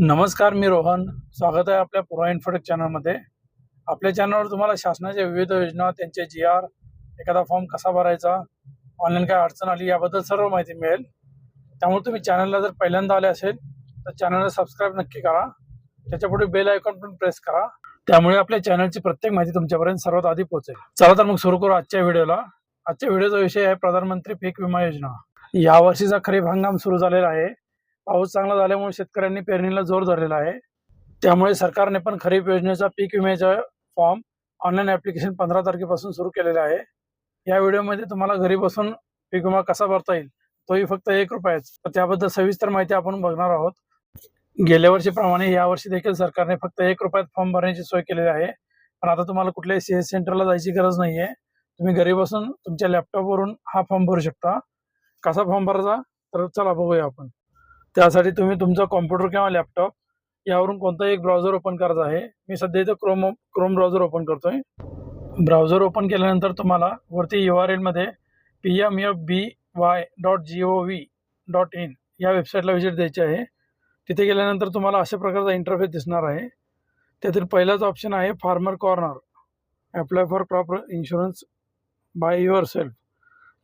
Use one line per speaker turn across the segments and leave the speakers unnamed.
नमस्कार मी रोहन. स्वागत आहे आपल्या पुरा इन्फोटेक चॅनलमध्ये आपल्या चॅनलवर तुम्हाला शासनाच्या विविध योजना त्यांचे जी आर एखादा फॉर्म कसा भरायचा ऑनलाईन काय अडचण आली याबद्दल सर्व माहिती मिळेल. त्यामुळे तुम्ही चॅनलला जर पहिल्यांदा आले असेल तर चॅनलला सबस्क्राईब नक्की करा. त्याच्यापुढे बेल आयकॉन पण प्रेस करा. त्यामुळे आपल्या चॅनलची प्रत्येक माहिती तुमच्यापर्यंत सर्वात आधी पोहोचेल. चला तर मग सुरू करू आजच्या व्हिडिओला आजच्या व्हिडिओचा विषय आहे प्रधानमंत्री पीक विमा योजना. यावर्षीचा खरीप हंगाम सुरू झालेला आहे. पाऊस चांगला झाल्यामुळे शेतकऱ्यांनी पेरणीला जोर धरलेला आहे. त्यामुळे सरकारने पण खरीप योजनेचा पीक विम्याचा फॉर्म ऑनलाईन ऍप्लिकेशन पंधरा तारखेपासून सुरू केलेला आहे. या व्हिडिओमध्ये तुम्हाला घरी बसून पीक विमा कसा भरता येईल तोही फक्त एक रुपयाच. त्याबद्दल सविस्तर माहिती आपण बघणार आहोत. गेल्या वर्षीप्रमाणे या वर्षी देखील सरकारने फक्त एक रुपयात फॉर्म भरण्याची सोय केलेली आहे. पण आता तुम्हाला कुठल्याही सी एस सेंटरला जायची गरज नाहीये. तुम्ही घरी बसून तुमच्या लॅपटॉपवरून हा फॉर्म भरू शकता. कसा फॉर्म भरायचा? तर चला बघूया आपण. त्यासाठी तुम्ही तुमचा कॉम्प्युटर किंवा लॅपटॉप यावरून कोणताही एक ब्राउझर ओपन करायचा आहे. मी सध्या इथं क्रोम क्रोम ब्राउझर ओपन करतोय. ब्राउझर ओपन केल्यानंतर तुम्हाला वरती यू आर एलमध्ये P M F B Y dot G O V dot in या वेबसाईटला व्हिजिट द्यायची आहे. तिथे गेल्यानंतर तुम्हाला अशा प्रकारचा इंटरफेस दिसणार आहे. त्यातील पहिलाच ऑप्शन आहे farmer corner apply for crop insurance by yourself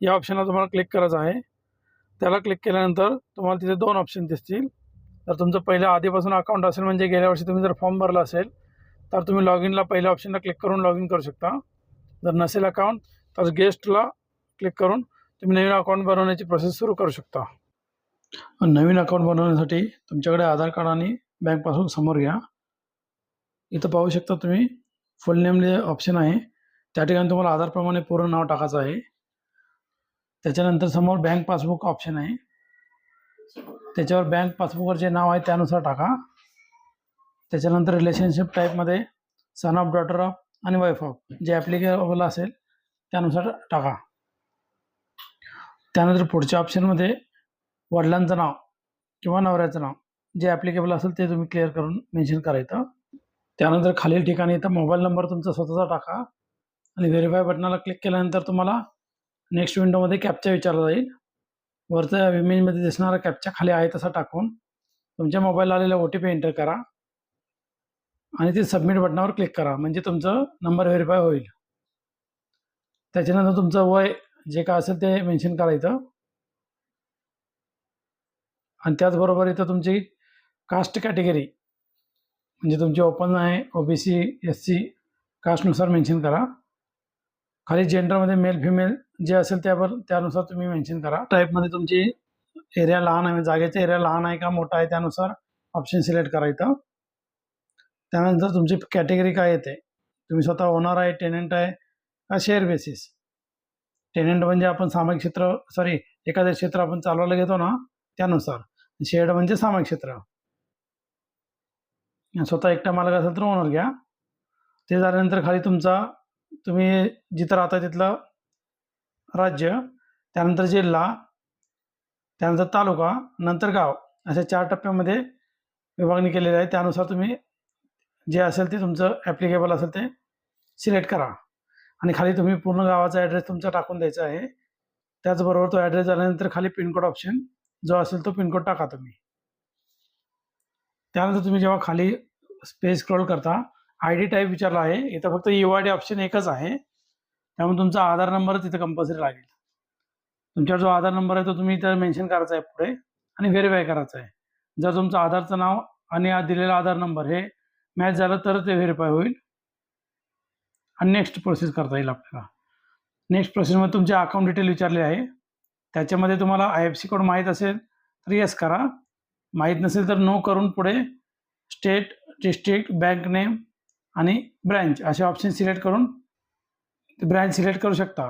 या ऑप्शनला तुम्हाला क्लिक करायचं आहे. त्याला क्लिक केल्यानंतर तुम्हाला तिथे दोन ऑप्शन दिसतील. जर तुमचं पहिलं आधीपासून अकाउंट असेल म्हणजे गेल्या वर्षी तुम्ही जर फॉर्म भरला असेल तर तुम्ही लॉग इनला पहिल्या ऑप्शनला क्लिक करून लॉग इन करू शकता. जर नसेल अकाउंट तर गेस्टला क्लिक करून तुम्ही नवीन अकाउंट बनवण्याची प्रोसेस सुरू करू शकता. नवीन अकाउंट बनवण्यासाठी तुमच्याकडे आधार कार्ड आणि बँक पासबुक समोर घ्या. इथं पाहू शकता तुम्ही फुल नेम ऑप्शन आहे. त्या ठिकाणी तुम्हाला आधारप्रमाणे पूर्ण नाव टाकायचं आहे. त्याच्यानंतर समोर बँक पासबुक ऑप्शन आहे. त्याच्यावर बँक पासबुकवर जे नाव आहे त्यानुसार टाका. त्याच्यानंतर रिलेशनशिप टाईपमध्ये सन ऑफ डॉटर ऑफ आणि वाईफ ऑफ जे ॲप्लिकेबल असेल त्यानुसार टाका. त्यानंतर पुढच्या ऑप्शनमध्ये वडिलांचं नाव किंवा नवऱ्याचं नाव जे ॲप्लिकेबल असेल ते तुम्ही क्लिअर करून मेन्शन करायचं त्यानंतर खालील ठिकाणी इथं मोबाईल नंबर तुमचा स्वतःचा टाका. आणि व्हेरीफाय बटनाला क्लिक केल्यानंतर तुम्हाला नेक्स्ट विंडोमध्ये कॅपचा विचारला जाईल. वरच्या इमेजमध्ये दिसणारा कॅप्चा खाली आहे तसा टाकून तुमच्या मोबाईलला आलेला ओ टी पी एंटर करा. आणि ते सबमिट बटनावर क्लिक करा. म्हणजे तुमचं नंबर व्हेरीफाय होईल. त्याच्यानंतर तुमचं वय जे काय असेल ते मेन्शन करायचं आणि त्याचबरोबर इथं तुमची कास्ट कॅटेगरी म्हणजे तुमची ओपन आहे O B C S C कास्टनुसार mention करा. खाली जेंडरमध्ये मेल फिमेल जे असेल त्यावर त्यानुसार तुम्ही मेन्शन करा. टाईपमध्ये तुमची एरिया लहान आहे जागेचा एरिया लहान आहे का मोठा आहे त्यानुसार ऑप्शन सिलेक्ट करायचं त्यानंतर तुमची कॅटेगरी काय येते? तुम्ही स्वतः ओनर आहे टेनंट आहे का शेअर बेसिस टेनंट म्हणजे आपण सामायिक क्षेत्र सॉरी एखादं क्षेत्र आपण चालवायला घेतो ना त्यानुसार. शेअर म्हणजे सामायिक क्षेत्र. स्वतः एकटा मालक असेल तर ओनर घ्या. ते झाल्यानंतर खाली तुमचा तुम्ही जिथं राहता तिथलं राज्य त्यानंतर जिल्हा त्यानंतर तालुका नंतर गाव अशा चार टप्प्यामध्ये विभागणी केलेली आहे. त्यानुसार तुम्ही जे असेल ते तुमचं ॲप्लिकेबल असेल ते सिलेक्ट करा. आणि खाली तुम्ही पूर्ण गावाचा ॲड्रेस तुमचा टाकून द्यायचा आहे. त्याचबरोबर तो ॲड्रेस झाल्यानंतर खाली पिनकोड ऑप्शन जो असेल तो पिनकोड टाका तुम्ही. त्यानंतर तुम्ही जेव्हा खाली स्पेस स्क्रोल करता आय डी टाईप विचारला आहे. इथं फक्त यू आय डी ऑप्शन एकच आहे. त्यामुळे तुमचा आधार नंबर तिथं कंपल्सरी लागेल. तुमचा जो आधार नंबर आहे तो तुम्ही इथं मेन्शन करायचा आहे पुढे आणि व्हेरीफाय करायचा आहे. जर तुमचं आधारचं नाव आणि दिलेला आधार नंबर हे मॅच झालं तर ते व्हेरीफाय होईल. आणि नेक्स्ट प्रोसेस करता येईल आपल्याला. नेक्स्ट प्रोसेसमध्ये तुमचे अकाउंट डिटेल विचारले आहे. त्याच्यामध्ये तुम्हाला आय एफ सी कोड माहीत असेल तर येस करा. माहीत नसेल तर नो करून पुढे स्टेट डिस्ट्रिक्ट बँक नेम आणि ब्रँच असे ऑप्शन सिलेक्ट करून ब्रँच सिलेक्ट करू शकता.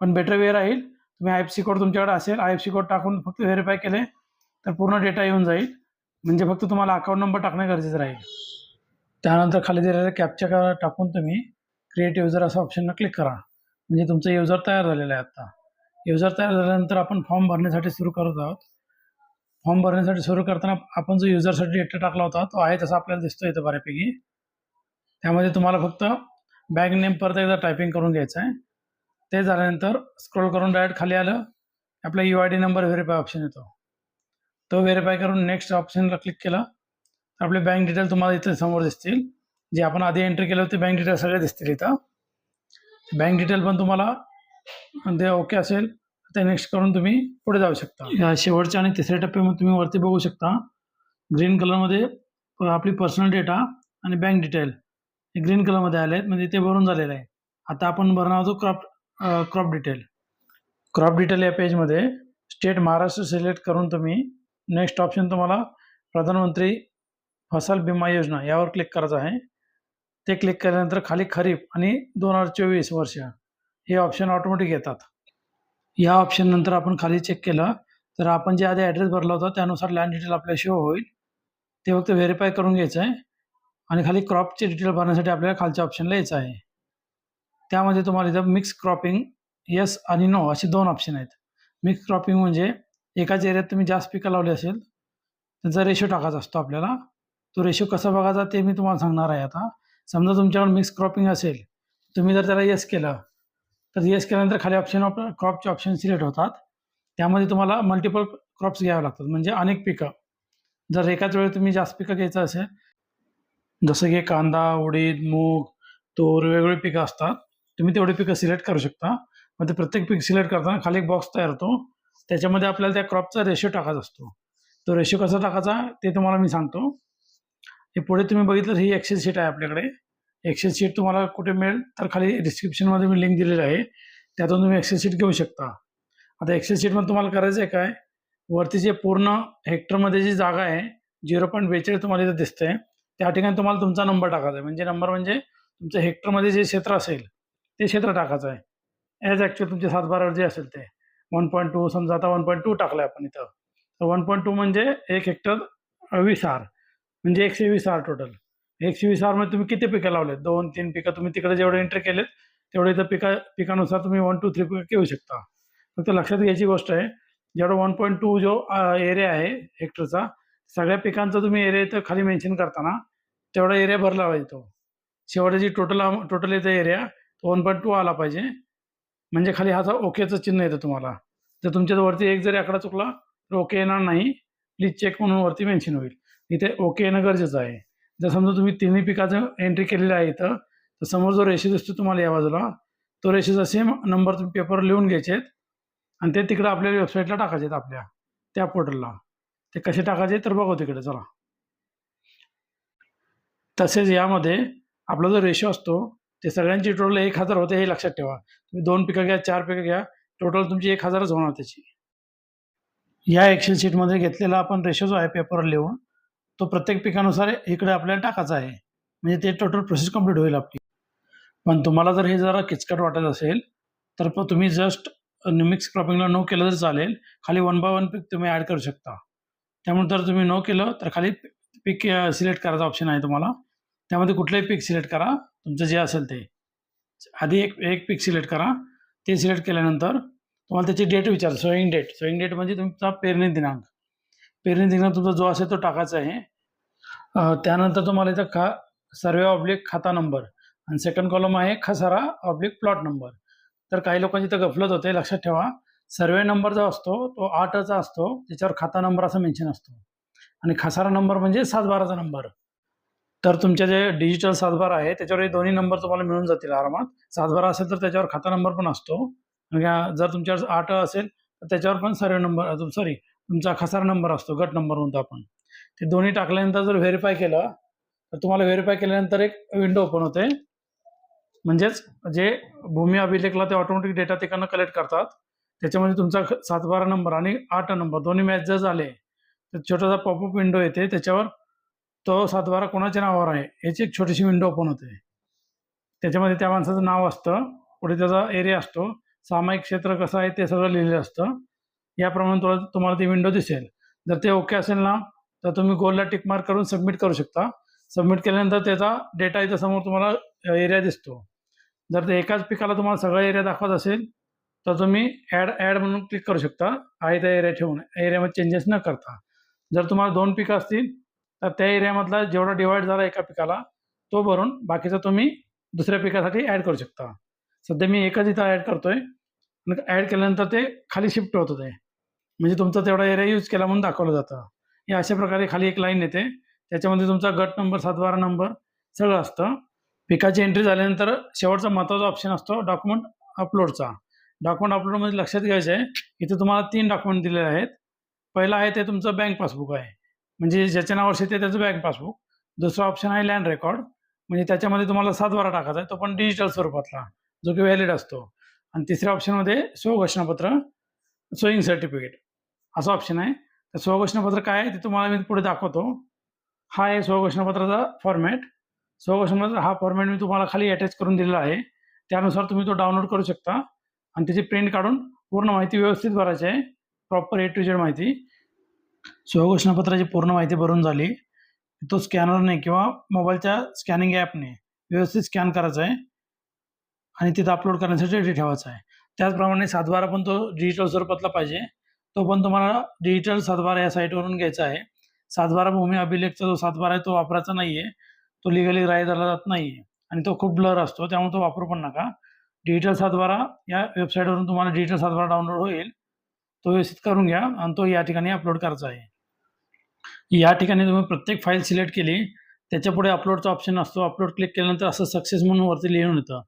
पण बेटर वे राहील तुम्ही आय एफ सी कोड तुमच्याकडे असेल आय एफ सी कोड टाकून फक्त व्हेरीफाय केले तर पूर्ण डेटा येऊन जाईल. म्हणजे फक्त तुम्हाला अकाउंट नंबर टाकणं गरजेचं राहील. त्यानंतर खाली दिलेल्या कॅपच्या टाकून तुम्ही क्रिएट युजर असं ऑप्शनला क्लिक करा. म्हणजे तुमचं युजर तयार झालेलं आहे आत्ता युजर तयार झाल्यानंतर आपण फॉर्म भरण्यासाठी सुरू करत आहोत. फॉर्म भरण्यासाठी सुरू करताना आपण जो युजरसाठी डेटा टाकला होता तो आहे तसा आपल्याला दिसतो इथं बऱ्यापैकी. त्यामध्ये तुम्हाला फक्त बॅग नेम परत एकदा टायपिंग करून घ्यायचं आहे ते झाल्यानंतर स्क्रोल करून डायरेक्ट खाली आलं आपला U I D number verify option येतो. तो व्हेरीफाय करून नेक्स्ट ऑप्शनला क्लिक केलं तर आपले बँक डिटेल तुम्हाला इथे समोर दिसतील. जे आपण आधी एंट्री केलं होते बँक डिटेल सगळे दिसतील इथं. बँक डिटेल पण तुम्हाला ते ओके असेल ते नेक्स्ट करून तुम्ही पुढे जाऊ शकता. या शेवटच्या आणि तिसऱ्या टप्प्यामध्ये तुम्ही वरती बघू शकता. ग्रीन कलरमध्ये आपली पर्सनल डेटा आणि बँक डिटेल ग्रीन कलरमध्ये आले आहेत म्हणजे ते भरून झालेलं आहे. आता आपण भरणार आहोत crop crop detail crop detail या पेजमध्ये स्टेट महाराष्ट्र सिलेक्ट करून तुम्ही नेक्स्ट ऑप्शन तुम्हाला प्रधानमंत्री फसल बिमा योजना यावर क्लिक करायचं आहे. ते क्लिक केल्यानंतर खाली खरीप आणि दोन हजार चोवीस वर्ष हे ऑप्शन ऑटोमॅटिक येतात. या ऑप्शन नंतर आपण खाली चेक केलं तर आपण जे आधी ॲड्रेस भरला होता त्यानुसार लँड डिटेल आपल्या शो होईल. ते फक्त व्हेरीफाय करून घ्यायचं आहे. आणि खाली क्रॉपचे डिटेल भरण्यासाठी आपल्याला खालच्या ऑप्शनला यायचं आहे. त्यामध्ये तुम्हाला इथं मिक्स क्रॉपिंग येस आणि नो असे दोन ऑप्शन आहेत. मिक्स क्रॉपिंग म्हणजे एकाच एरियात तुम्ही जास्त पिकं लावली असेल त्यांचा रेशो टाकायचा असतो आपल्याला. तो रेशो कसा बघायचा ते मी तुम्हाला सांगणार आहे आता. समजा तुमच्याकडे मिक्स क्रॉपिंग असेल तुम्ही जर त्याला येस केलं तर येस केल्यानंतर खाली ऑप्शन क्रॉपचे ऑप्शन सिलेक्ट होतात. त्यामध्ये तुम्हाला मल्टिपल क्रॉप्स घ्यावे लागतात म्हणजे अनेक पिकं. जर एकाच वेळी तुम्ही जास्त पिकं घ्यायचं असेल जसं की कांदा उडीद मूग तूर वेगवेगळी पिकं असतात. तुम्ही तेवढे पिकं सिलेक्ट करू शकता. मग ते प्रत्येक पीक सिलेक्ट करताना खाली एक बॉक्स तयार होतो. त्याच्यामध्ये आपल्याला त्या क्रॉपचा रेशो टाकायचा असतो. तो रेशो कसा टाकायचा ते तुम्हाला मी सांगतो. हे पुढे तुम्ही बघितलं ही एक्सेल शीट आहे आपल्याकडे. एक्सेल शीट तुम्हाला कुठे मिळेल तर खाली डिस्क्रिप्शनमध्ये मी लिंक दिलेली आहे. त्यातून तुम्ही एक्सेल शीट घेऊ शकता. आता एक्सेल शीटमध्ये तुम्हाला करायचं आहे काय? वरती जे पूर्ण हेक्टरमध्ये जी जागा आहे झिरो पॉईंट बेचाळीस तुम्हाला इथं दिसतंय. त्या ठिकाणी तुम्हाला तुमचा नंबर टाकायचा आहे. म्हणजे नंबर म्हणजे तुमचं हेक्टरमध्ये जे क्षेत्र असेल ते क्षेत्र टाकायचं आहे. ॲज ॲक्च्युअल तुमचे सातबारावर जे असेल ते. वन पॉईंट टू समजा आता वन पॉईंट टू टाकलं आहे आपण इथं. तर वन पॉईंट टू म्हणजे एक हेक्टर वीस आर म्हणजे एकशे वीस आर टोटल एकशे वीस आरमध्ये तुम्ही किती पिकं लावलेत? दोन तीन पिकं तुम्ही तिकडे जेवढे एंट्री केलेत तेवढे इथं पिका पिकानुसार तुम्ही वन टू थ्री पिकं घेऊ शकता. फक्त लक्षात घ्यायची गोष्ट आहे जेवढा वन पॉईंट टू जो एरिया आहे हेक्टरचा सगळ्या पिकांचा तुम्ही एरिया इथं खाली मेन्शन करताना तेवढा एरिया भरला पाहिजे तो. शेवटची जी टोटल टोटल येतं एरिया तो वन पॉईंट टू आला पाहिजे. म्हणजे खाली हा ओकेचं चिन्ह येतं तुम्हाला. जर तुमच्या वरती एक जरी आकडा चुकला तर ओके येणार नाही. प्लीज चेक म्हणून वरती मेन्शन होईल. इथे ओके येणं गरजेचं आहे. जर समजा तुम्ही तिन्ही पिकाचं एंट्री केलेलं आहे इथं तर समोर जो रेषे दिसतो तुम्हाला या बाजूला तो रेषेचा सेम नंबर तुम्ही पेपर लिहून घ्यायचे आणि ते तिकडं आपल्या वेबसाईटला टाकायचे आहेत आपल्या त्या पोर्टलला ते कसे टाकायचे तर बघू तिकडे चला. तसेच यामध्ये आपला जो रेशो असतो ते सगळ्यांची टोटल एक हजार होते हे लक्षात ठेवा. तुम्ही दोन पिकं घ्या चार पिकं घ्या टोटल तुमची एक हजारच होणार त्याची. या एक्सेल शीटमध्ये घेतलेला आपण रेशो जो आहे पेपरवर लिहून तो प्रत्येक पिकानुसार इकडे आपल्याला टाकायचा आहे. म्हणजे ते टोटल प्रोसेस कंप्लीट होईल आपली. पण तुम्हाला जर हे जरा किचकट वाटत असेल तर प- तुम्ही जस्ट मिक्स क्रॉपिंगला नो केलं तर चालेल. खाली वन बाय वन पीक तुम्ही ॲड करू शकता. त्यामुळे जर तुम्ही नो केलं तर खाली पीक सिलेक्ट करायचा ऑप्शन आहे तुम्हाला. त्यामध्ये कुठलंही पीक सिलेक्ट करा. तुमचं जे असेल ते. आधी एक एक पीक सिलेक्ट करा. ते सिलेक्ट केल्यानंतर तुम्हाला त्याची डेट विचार सोईंग डेट. सोईंग डेट म्हणजे तुमचा पेरणी दिनांक. पेरणी दिनांक तुमचा जो असेल तो टाकायचा आहे. त्यानंतर तुम्हाला इथं खा सर्वे ऑब्लिक खाता नंबर. आणि सेकंड कॉलम आहे खसारा ऑब्लिक प्लॉट नंबर तर काही लोकांची इथं गफलत होते. लक्षात ठेवा. सर्वे नंबर जो असतो तो आठचा असतो. त्याच्यावर खाता नंबर असं मेन्शन असतो. आणि खसारा नंबर म्हणजे सातबाराचा नंबर. तर तुमचे जे डिजिटल सातबारा आहे त्याच्यावर हे दोन्ही नंबर तुम्हाला मिळून जातील आरामात. सातबारा असेल तर त्याच्यावर खाता नंबर पण असतो. या- जर तुमच्यावर आठ असेल तर त्याच्यावर पण सर्व नंबर सॉरी तुमचा खसारा नंबर असतो गट नंबर म्हणतो आपण. ते दोन्ही टाकल्यानंतर जर व्हेरीफाय केलं तर तुम्हाला व्हेरीफाय केल्यानंतर एक विंडो ओपन होते. म्हणजेच जे भूमी अभिलेखला ते ऑटोमॅटिक डेटा तिकडनं कलेक्ट करतात. त्याच्यामध्ये तुमचा ख- सातबारा नंबर आणि आठ नंबर दोन्ही मॅच जर झाले तर छोटासा पॉपअप विंडो येते. त्याच्यावर तो सातबारा कोणाच्या नावावर आहे? याची एक छोटीशी विंडो ओपन होते. त्याच्यामध्ये त्या माणसाचं नाव असतं. पुढे त्याचा एरिया असतो. सामायिक क्षेत्र कसं आहे ते सगळं लिहिलेलं असतं. याप्रमाणे तुला तुम्हाला ती विंडो दिसेल. जर ते ओके असेल ना तर तुम्ही गोलला टिक मार्क करून सबमिट करू शकता. सबमिट केल्यानंतर त्याचा डेटा इथं समोर तुम्हाला एरिया दिसतो. जर ते एकाच पिकाला तुम्हाला सगळा एरिया दाखवत असेल तर तुम्ही ॲड ॲड म्हणून क्लिक करू शकता. आहे त्या एरिया ठेवून. एरियामध्ये चेंजेस न करता. जर तुम्हाला दोन पिकं असतील तर त्या एरियामधला जेवढा डिवाइड झाला एका पिकाला तो भरून बाकीचा तुम्ही दुसऱ्या पिकासाठी ॲड करू शकता. सध्या मी एकच इथं ॲड करतोय. ॲड केल्यानंतर ते खाली शिफ्ट होतं ते म्हणजे तुमचा तेवढा एरिया यूज केला म्हणून दाखवलं जातं. हे अशा प्रकारे खाली एक लाईन येते. त्याच्यामध्ये तुमचा गट नंबर सातबारा नंबर सगळं असतं. पिकाची एंट्री झाल्यानंतर शेवटचा महत्त्वाचा ऑप्शन असतो डॉक्युमेंट अपलोडचा डॉक्युमेंट अपलोडमध्ये लक्षात घ्यायचं आहे इथे तुम्हाला तीन डॉक्युमेंट दिलेले आहेत. पहिलं आहे ते तुमचं बँक पासबुक आहे. म्हणजे ज्याच्या नावावर शेती आहे त्याचं बँक पासबुक दुसरा ऑप्शन आहे लँड रेकॉर्ड म्हणजे त्याच्यामध्ये तुम्हाला सातबारा टाकायचा आहे तो पण डिजिटल स्वरूपातला जो की व्हॅलिड असतो. आणि तिसऱ्या ऑप्शनमध्ये स्वघोषणापत्र सोईंग सर्टिफिकेट असं ऑप्शन आहे. तर स्वघोषणापत्र काय आहे ते तुम्हाला मी पुढे दाखवतो. हा आहे स्वघोषणापत्राचा फॉर्मॅट स्वघोषणापत्र हा फॉर्मॅट मी तुम्हाला खाली अटॅच करून दिलेला आहे. त्यानुसार तुम्ही तो डाउनलोड करू शकता. आणि त्याची प्रिंट काढून पूर्ण माहिती व्यवस्थित भरायची आहे. प्रॉपर ए टू झेड माहिती. स्वघोषणापत्राची पूर्ण माहिती भरून झाली. तो स्कॅनरने किंवा मोबाईलच्या स्कॅनिंग ॲपने व्यवस्थित स्कॅन करायचा आहे. आणि तिथं अपलोड करण्यासाठी रेडी ठेवायचा आहे. त्याचप्रमाणे सातबारा पण तो डिजिटल स्वरूपातला पाहिजे. तो पण तुम्हाला डिजिटल सातबारा या साईटवरून घ्यायचा आहे. सातबारा भूमी अभिलेखचा जो सातबारा आहे तो वापरायचा नाही आहे तो लिगली राय धरला जात नाही आहे आणि तो खूप ब्लर असतो. त्यामुळे तो वापरू पण नका. डिजिटल सातबारा या वेबसाईटवरून तुम्हाला डिजिटल सातबारा डाउनलोड होईल. तो व्यवस्थित करून घ्या आणि तो या ठिकाणी अपलोड करायचा आहे. या ठिकाणी तुम्ही प्रत्येक फाईल सिलेक्ट केली त्याच्या पुढे अपलोडचा ऑप्शन असतो. अपलोड क्लिक केल्यानंतर असं सक्सेस म्हणून वरती लिहून येतं.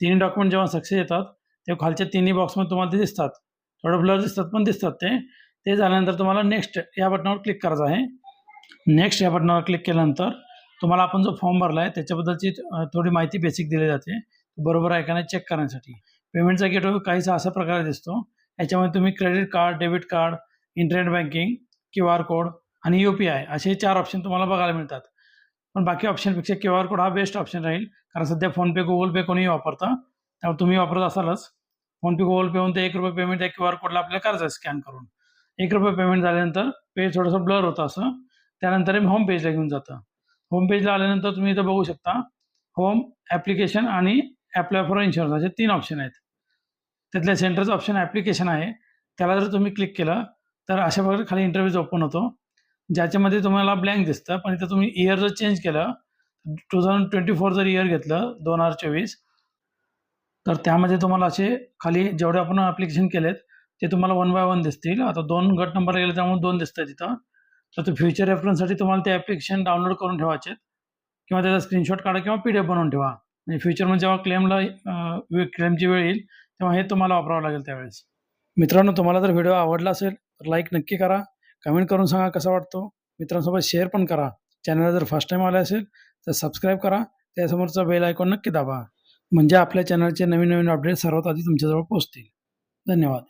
तिन्ही डॉक्युमेंट जेव्हा सक्सेस येतात तेव्हा खालच्या तिन्ही बॉक्समध्ये तुम्हाला ते दिसतात. थोडं ब्लर दिसतात पण दिसतात ते. ते झाल्यानंतर तुम्हाला नेक्स्ट या बटनावर क्लिक करायचं आहे. नेक्स्ट या बटनावर क्लिक केल्यानंतर तुम्हाला आपण जो फॉर्म भरला आहे त्याच्याबद्दलची थोडी माहिती बेसिक दिली जाते. बरोबर आहे का नाही चेक करण्यासाठी. पेमेंटचा गेटवे काहीसा असा प्रकारे दिसतो. याच्यामध्ये तुम्ही credit card debit card internet banking Q R code आणि यू पी आय असे चार ऑप्शन तुम्हाला बघायला मिळतात. पण बाकी ऑप्शनपेक्षा क्यू आर कोड हा बेस्ट ऑप्शन राहील. कारण सध्या फोनपे गुगल पे कोणीही वापरतं त्यामुळे तुम्ही वापरत असालच. फोनपे गुगल पेहून ते एक रुपये पेमेंट त्या क्यू आर कोडला आपल्याला करायचं आहे स्कॅन करून. एक रुपये पेमेंट झाल्यानंतर पेज थोडंसं ब्लर होतं असं. त्यानंतर होम पेजला घेऊन जातं. होम पेजला आल्यानंतर तुम्ही इथं बघू शकता. होम ॲप्लिकेशन आणि ॲप्लाय फॉर इन्शुरन्स असे तीन ऑप्शन आहेत. त्यातल्या सेंटरचं ऑप्शन ॲप्लिकेशन आहे. त्याला जर तुम्ही क्लिक केलं तर अशा प्रकारे खाली इंटरव्ह्यूज ओपन होतो. ज्याच्यामध्ये तुम्हाला ब्लँक दिसतं पण इथं तुम्ही इयर जर चेंज केलं टू थाउजंड ट्वेंटी फोर जर इयर घेतलं दोन हजार चोवीस तर त्यामध्ये तुम्हाला असे खाली जेवढे आपण ॲप्लिकेशन केलेत ते तुम्हाला वन बाय वन दिसतील. आता दोन गट नंबर गेले त्यामुळे दोन दिसत आहेत तिथं. तर ते फ्युचर रेफरन्ससाठी तुम्हाला ते ॲप्लिकेशन डाउनलोड करून ठेवायचे किंवा त्याचा स्क्रीनशॉट काढा किंवा पी डी एफ बनवून ठेवा. म्हणजे फ्युचरमध्ये जेव्हा क्लेमला क्लेमची वेळ येईल तेव्हा हे तुम्हाला वापरावं लागेल त्यावेळेस. मित्रांनो तुम्हाला जर व्हिडिओ आवडला असेल तर लाईक नक्की करा. कमेंट करून सांगा कसा वाटतो. मित्रांसोबत शेअर पण करा. चॅनलला जर फर्स्ट टाईम आले असेल तर सबस्क्राईब करा. त्यासमोरचा बेल आयकॉन नक्की दाबा. म्हणजे आपल्या चॅनलचे नवीन नवीन अपडेट सर्वात आधी तुमच्याजवळ पोहोचतील. धन्यवाद.